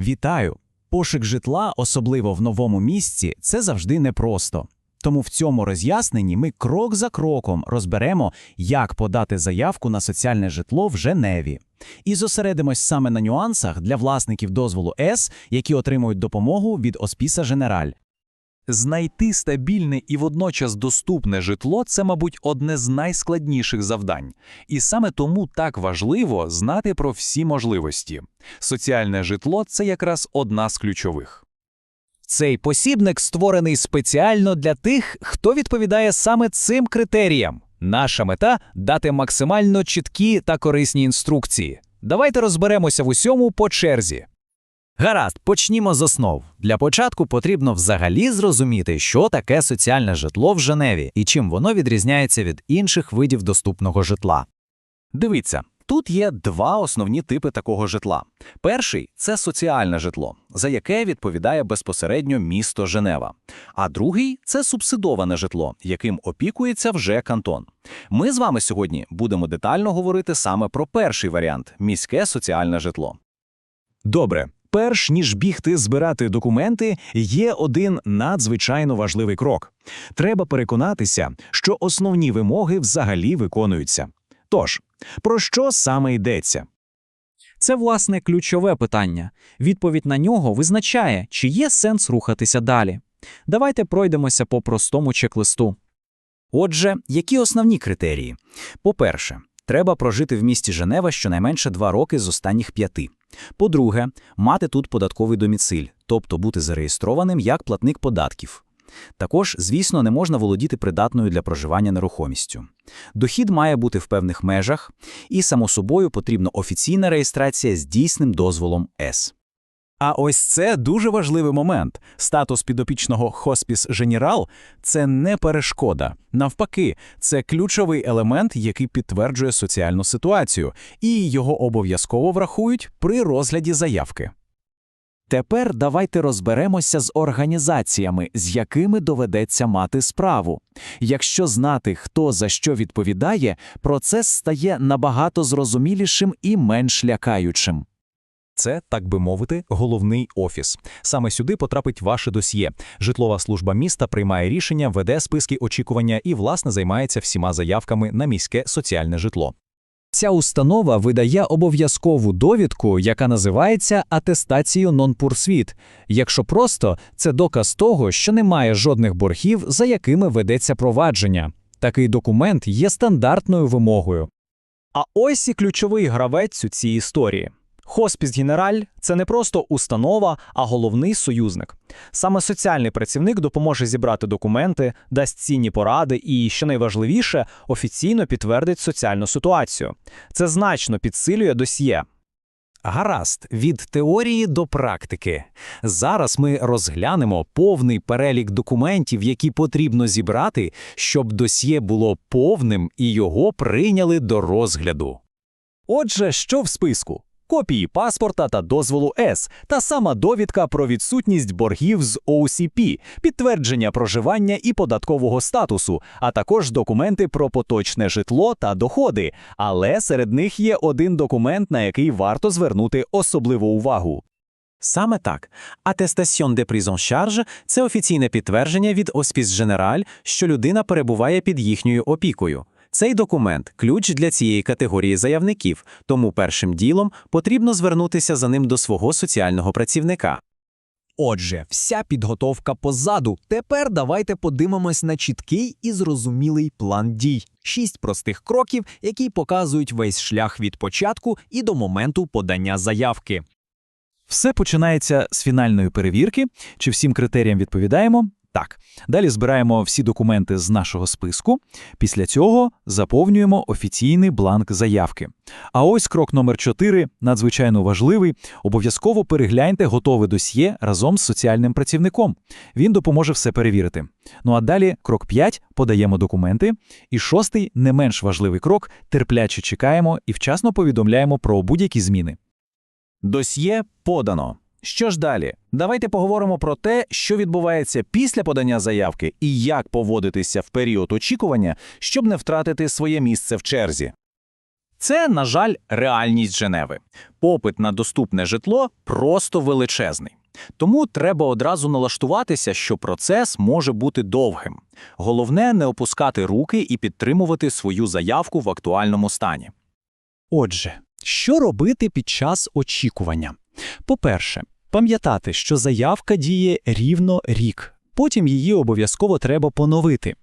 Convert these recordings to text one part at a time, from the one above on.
Вітаю! Пошук житла, особливо в новому місці, це завжди непросто. Тому в цьому роз'ясненні ми крок за кроком розберемо, як подати заявку на соціальне житло в Женеві. І зосередимось саме на нюансах для власників дозволу С, які отримують допомогу від Оспіса Женераль. Знайти стабільне і водночас доступне житло це, мабуть, одне з найскладніших завдань. І саме тому так важливо знати про всі можливості. Соціальне житло це якраз одна з ключових. Цей посібник створений спеціально для тих, хто відповідає саме цим критеріям. Наша мета дати максимально чіткі та корисні інструкції. Давайте розберемося в усьому по черзі. Гаразд, почнімо з основ. Для початку потрібно взагалі зрозуміти, що таке соціальне житло в Женеві і чим воно відрізняється від інших видів доступного житла. Дивіться, тут є два основні типи такого житла. Перший це соціальне житло, за яке відповідає безпосередньо місто Женева. А другий це субсидоване житло, яким опікується вже кантон. Ми з вами сьогодні будемо детально говорити саме про перший варіант міське соціальне житло. Добре, перш ніж бігти збирати документи, є один надзвичайно важливий крок. Треба переконатися, що основні вимоги взагалі виконуються. Тож, про що саме йдеться? Це, власне, ключове питання. Відповідь на нього визначає, чи є сенс рухатися далі. Давайте пройдемося по простому чек-листу. Отже, які основні критерії? По-перше, треба прожити в місті Женева щонайменше два роки з останніх п'яти. По-друге, мати тут податковий доміциль, тобто бути зареєстрованим як платник податків. Також, звісно, не можна володіти придатною для проживання нерухомістю. Дохід має бути в певних межах, і, само собою, потрібна офіційна реєстрація з дійсним дозволом С. А ось це дуже важливий момент. Статус підопічного хоспіс Женерал це не перешкода. Навпаки, це ключовий елемент, який підтверджує соціальну ситуацію, і його обов'язково врахують при розгляді заявки. Тепер давайте розберемося з організаціями, з якими доведеться мати справу. Якщо знати, хто за що відповідає, процес стає набагато зрозумілішим і менш лякаючим. Це, так би мовити, головний офіс. Саме сюди потрапить ваше досьє. Житлова служба міста приймає рішення, веде списки очікування і, власне, займається всіма заявками на міське соціальне житло. Ця установа видає обов'язкову довідку, яка називається атестацією нон-пурсвіт. Якщо просто, це доказ того, що немає жодних боргів, за якими ведеться провадження. Такий документ є стандартною вимогою. А ось і ключовий гравець у цій історії. Хоспіс Генераль це не просто установа, а головний союзник. Саме соціальний працівник допоможе зібрати документи, дасть цінні поради і, що найважливіше, офіційно підтвердить соціальну ситуацію. Це значно підсилює досьє. Гаразд, від теорії до практики. Зараз ми розглянемо повний перелік документів, які потрібно зібрати, щоб досьє було повним і його прийняли до розгляду. Отже, що в списку? Копії паспорта та дозволу С, та сама довідка про відсутність боргів з OCP, підтвердження проживання і податкового статусу, а також документи про поточне житло та доходи. Але серед них є один документ, на який варто звернути особливу увагу. Саме так. Атестаціон де en charge – це офіційне підтвердження від Оспіс Женераль, що людина перебуває під їхньою опікою. Цей документ ключ для цієї категорії заявників, тому першим ділом потрібно звернутися за ним до свого соціального працівника. Отже, вся підготовка позаду. Тепер давайте подивимось на чіткий і зрозумілий план дій. Шість простих кроків, які показують весь шлях від початку і до моменту подання заявки. Все починається з фінальної перевірки, чи всім критеріям відповідаємо. Так, далі збираємо всі документи з нашого списку. Після цього заповнюємо офіційний бланк заявки. А ось крок номер 4 надзвичайно важливий. Обов'язково перегляньте готове досьє разом з соціальним працівником. Він допоможе все перевірити. Ну а далі крок 5 подаємо документи. І шостий, не менш важливий крок терпляче чекаємо і вчасно повідомляємо про будь-які зміни. Досьє подано. Що ж далі? Давайте поговоримо про те, що відбувається після подання заявки і як поводитися в період очікування, щоб не втратити своє місце в черзі. Це, на жаль, реальність Женеви. Попит на доступне житло просто величезний. Тому треба одразу налаштуватися, що процес може бути довгим. Головне не опускати руки і підтримувати свою заявку в актуальному стані. Отже, що робити під час очікування? По-перше, пам'ятати, що заявка діє рівно рік, потім її обов'язково треба поновити.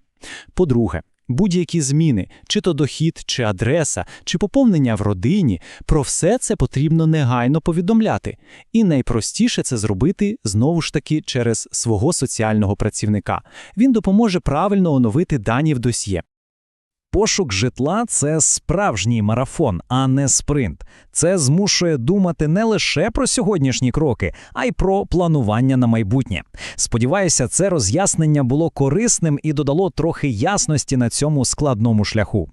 По-друге, будь-які зміни, чи то дохід, чи адреса, чи поповнення в родині, про все це потрібно негайно повідомляти. І найпростіше це зробити знову ж таки через свого соціального працівника. Він допоможе правильно оновити дані в досьє. Пошук житла це справжній марафон, а не спринт. Це змушує думати не лише про сьогоднішні кроки, а й про планування на майбутнє. Сподіваюся, це роз'яснення було корисним і додало трохи ясності на цьому складному шляху.